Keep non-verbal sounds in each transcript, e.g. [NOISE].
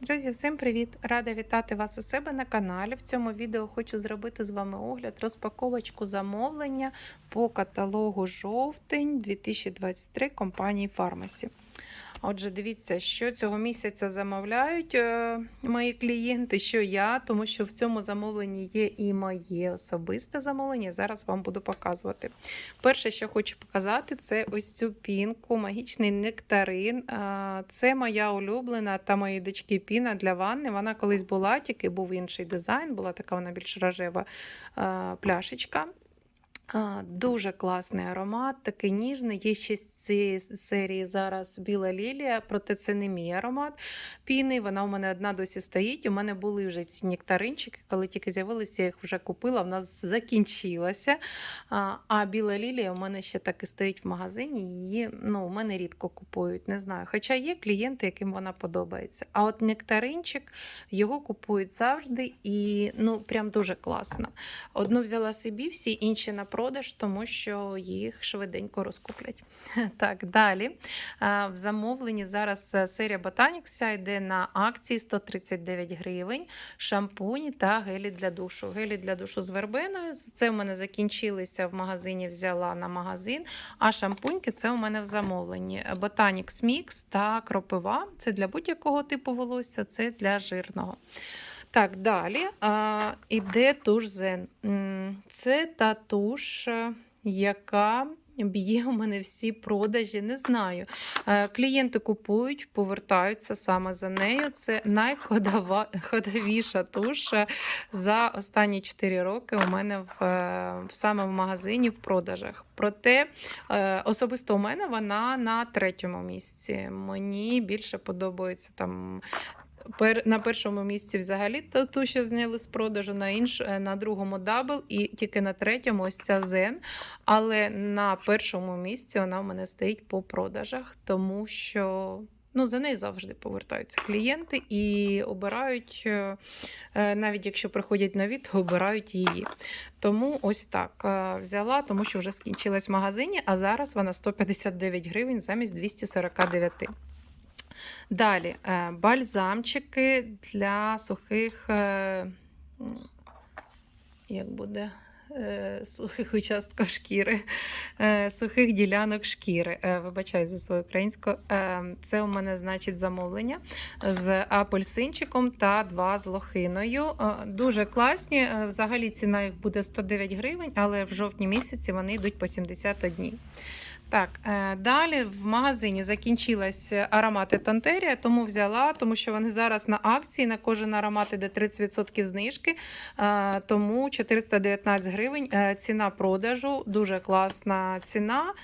Друзі, всім привіт! Рада вітати вас у себе на каналі. В цьому відео хочу зробити з вами огляд, розпаковочку замовлення по каталогу жовтень 2023 компанії Фармасі. Отже, дивіться, що цього місяця замовляють е, мої клієнти, що я, тому що в цьому замовленні є і моє особисте замовлення. Зараз вам буду показувати. Перше, що хочу показати, це ось цю пінку, магічний нектарин. А, Це моя улюблена та моєї дочки піна для ванни. Вона колись була, тільки був інший дизайн, була така вона більш рожева а, пляшечка. Дуже класний аромат, такий ніжний. Є ще з цієї серії зараз біла лілія, проте це не мій аромат піни. Вона у мене одна досі стоїть. У мене були вже ці нектаринчики, коли тільки з'явилися, я їх вже купила, в нас закінчилася. А, а біла лілія у мене ще так і стоїть в магазині. Її ну, у мене рідко купують, не знаю. Хоча є клієнти, яким вона подобається. А от нектаринчик його купують завжди і ну, прям дуже класно. Одну взяла собі, всі інші на продаж, тому що їх швиденько розкуплять. [LAUGHS] Так, далі. В замовленні зараз е, серія Botanix йде на акції 139 гривень, шампуні та гелі для душу. Гелі для душу з вербеною. Це у мене закінчилися в магазині, взяла на магазин. А шампуньки це у мене в замовленні. Botanix Mix та кропива. Це для будь-якого типу волосся, це для жирного. Так, далі а, іде туш. М, Це та туш, е, яка б'є у мене всі продажі. Не знаю. Е, Клієнти купують, повертаються саме за нею. Це найходовіша туш е, за останні 4 роки у мене в, в саме в магазині в продажах. Проте особисто у мене вона на третьому місці. Мені більше подобається там на першому місці взагалі ту, ту, що зняли з продажу, на інш, е, на другому дабл, і тільки на третьому ось ця зен. Але на першому місці вона в мене стоїть по продажах, тому що ну, за нею завжди повертаються клієнти і обирають, е, е, навіть якщо приходять нові, то обирають її. Тому ось так взяла, тому що вже скінчилась в магазині, а зараз вона 159 гривень замість 249. Далі е, бальзамчики для сухих, е, як буде, е, сухих участків шкіри, сухих ділянок шкіри. Вибачаю за свою українську. Це у мене значить замовлення з апельсинчиком та два з лохиною. Дуже класні. Взагалі ціна їх буде 109 гривень, але в жовтні місяці вони йдуть по 71. Так, е, далі в магазині закінчилась аромати Тонтерія, тому взяла, тому що вони зараз на акції, на кожен аромат іде 30% знижки, е, тому 419 гривень е, ціна продажу, дуже класна ціна.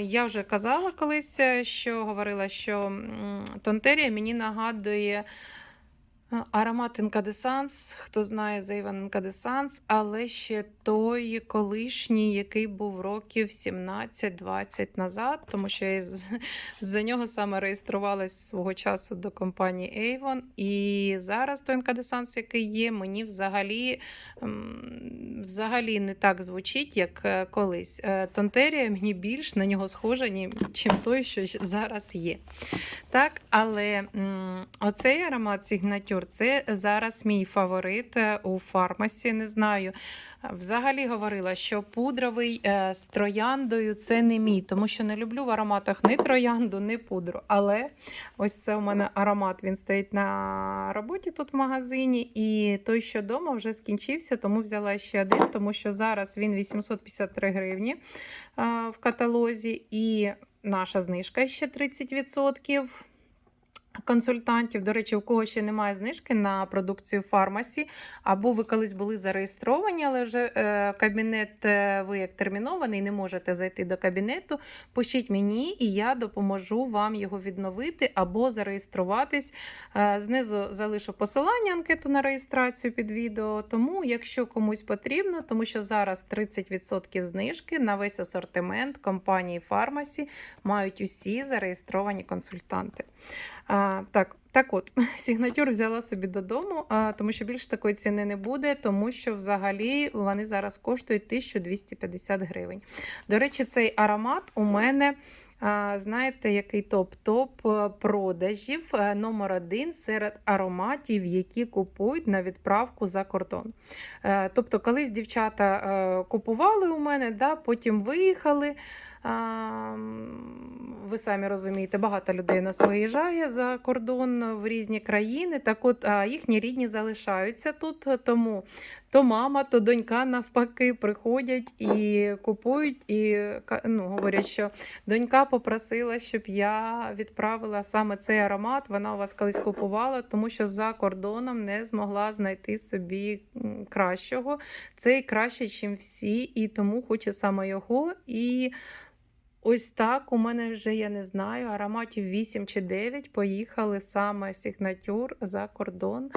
Я вже казала колись, що говорила, що Тонтерія мені нагадує. Аромат Інкадесанс, хто знає за Іван Інкадесанс, але ще той колишній, який був років 17-20 назад, тому що я за нього саме реєструвалась свого часу до компанії Avon. І зараз той Інкадесанс, який є, мені взагалі, взагалі не так звучить, як е, колись. Е, Тонтерія мені більш на нього схожа, ніж той, що зараз є. Так, але оцей аромат Signature це зараз мій фаворит е, у фармасі. Не знаю. Взагалі говорила, що пудровий е, з трояндою це не мій, тому що не люблю в ароматах ні троянду, ні пудру. Але ось це у мене аромат. Він стоїть на роботі тут в магазині, і той, що вдома, вже скінчився, тому взяла ще один, тому що зараз він 853 гривні е, в каталозі, і наша знижка ще 30% консультантів. До речі, у кого ще немає знижки на продукцію фармасі, або ви колись були зареєстровані, але вже е, кабінет е, ви як термінований, не можете зайти до кабінету. Пишіть мені, і я допоможу вам його відновити або зареєструватись. Е, знизу залишу посилання анкету на реєстрацію під відео. Тому, якщо комусь потрібно, тому що зараз 30% знижки на весь асортимент компанії Фармасі мають усі зареєстровані консультанти. Так, так от, [LAUGHS] сігнатюр взяла собі додому, а, тому що більше такої ціни не буде, тому що взагалі вони зараз коштують 1250 гривень. До речі, цей аромат у мене Знаєте, який топ-топ е, продажів е, номер один серед ароматів, які купують на відправку за кордон. Е, Тобто, колись дівчата купували у мене, да, потім виїхали. Ви самі розумієте, багато людей нас виїжджає за кордон в різні країни. Так от а їхні рідні залишаються тут, тому то мама, то донька навпаки приходять і купують, і ну, говорять, що донька попросила, щоб я відправила саме цей аромат. Вона у вас колись купувала, тому що за кордоном не змогла знайти собі кращого. Цей краще, ніж всі, і тому хоче саме його. І ось так у мене вже я не знаю, ароматів 8 чи 9 поїхали саме Сігнатюр за кордон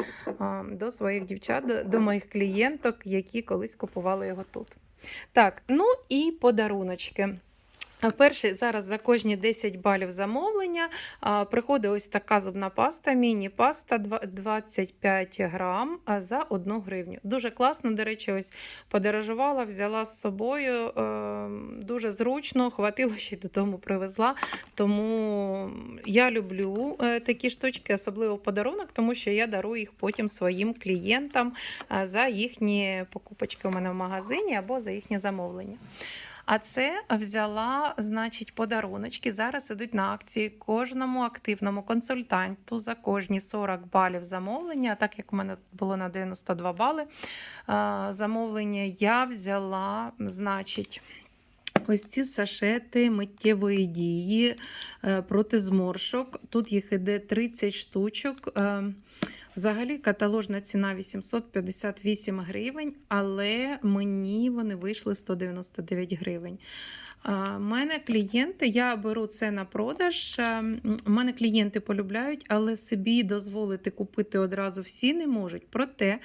до своїх дівчат, до, моїх клієнток, які колись купували його тут. Так, ну і подаруночки. Перший зараз за кожні 10 балів замовлення приходить ось така зубна паста, міні-паста 25 грам за 1 гривню. Дуже класно, до речі, ось подорожувала, взяла з собою. е, Дуже зручно, хватило ще додому привезла. Тому я люблю е, такі штучки, особливо подарунок, тому що я дарую їх потім своїм клієнтам е, за їхні покупочки у мене в магазині або за їхнє замовлення. А це взяла, значить, подаруночки. Зараз ідуть на акції кожному активному консультанту за кожні 40 балів замовлення. Так як у мене було на 92 бали замовлення, я взяла, значить. Ось ці сашети миттєвої дії е, проти зморшок. Тут їх іде 30 штучок. Взагалі каталожна ціна 858 гривень, але мені вони вийшли 199 гривень. У мене клієнти, я беру це на продаж. е, У мене клієнти полюбляють, але собі дозволити купити одразу всі не можуть. Проте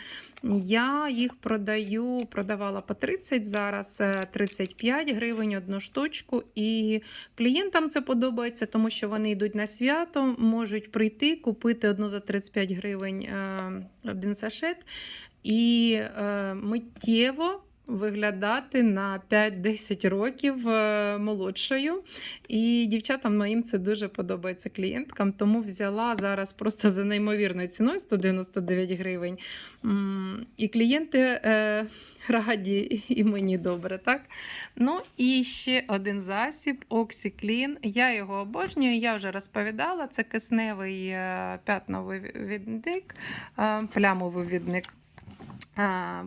я їх продаю, продавала по 30, зараз е, 35 гривень одну штучку. І клієнтам це подобається, тому що вони йдуть на свято, можуть прийти, купити одну за 35 гривень е, один сашет і е, миттєво. Виглядати на 5-10 років е, молодшою. І дівчатам моїм це дуже подобається клієнткам, тому взяла зараз просто за неймовірною ціною 199 гривень. І клієнти е, раді, і мені добре, так? Ну і ще один засіб OxyClean. Я його обожнюю, я вже розповідала. Це кисневий е, п'ятновий відник, плямовий відник.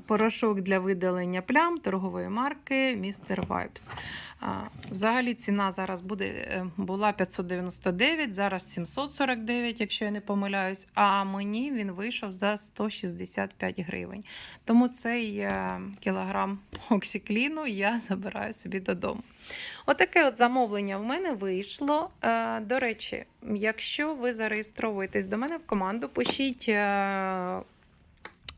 Порошок для видалення плям торгової марки Mr. Vibes. Взагалі ціна зараз буде, е, була 599, зараз 749, якщо я не помиляюсь. А мені він вийшов за 165 гривень. Тому цей е, кілограм оксікліну я забираю собі додому. Отаке от замовлення в мене вийшло. Е, До речі, якщо ви зареєстровуєтесь до мене в команду, пишіть.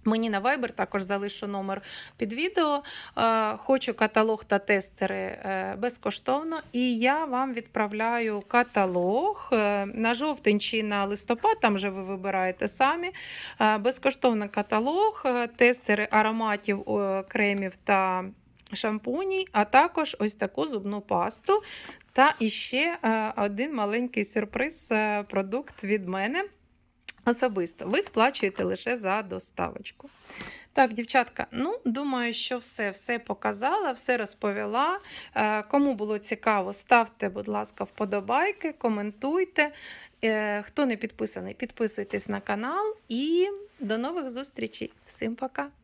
Мені на Viber також залишу номер під відео. Е, Хочу каталог та тестери е, безкоштовно. І я вам відправляю каталог е, на жовтень чи на листопад, там вже ви вибираєте самі. Безкоштовний каталог, тестери ароматів, кремів та шампуній, а також ось таку зубну пасту. Та іще один маленький сюрприз продукт від мене. Особисто ви сплачуєте лише за доставочку. Так, дівчатка, ну думаю, що все, все показала, все розповіла. Е, Кому було цікаво, ставте, будь ласка, вподобайки, коментуйте. Е, Хто не підписаний, підписуйтесь на канал і до нових зустрічей. Всім пока!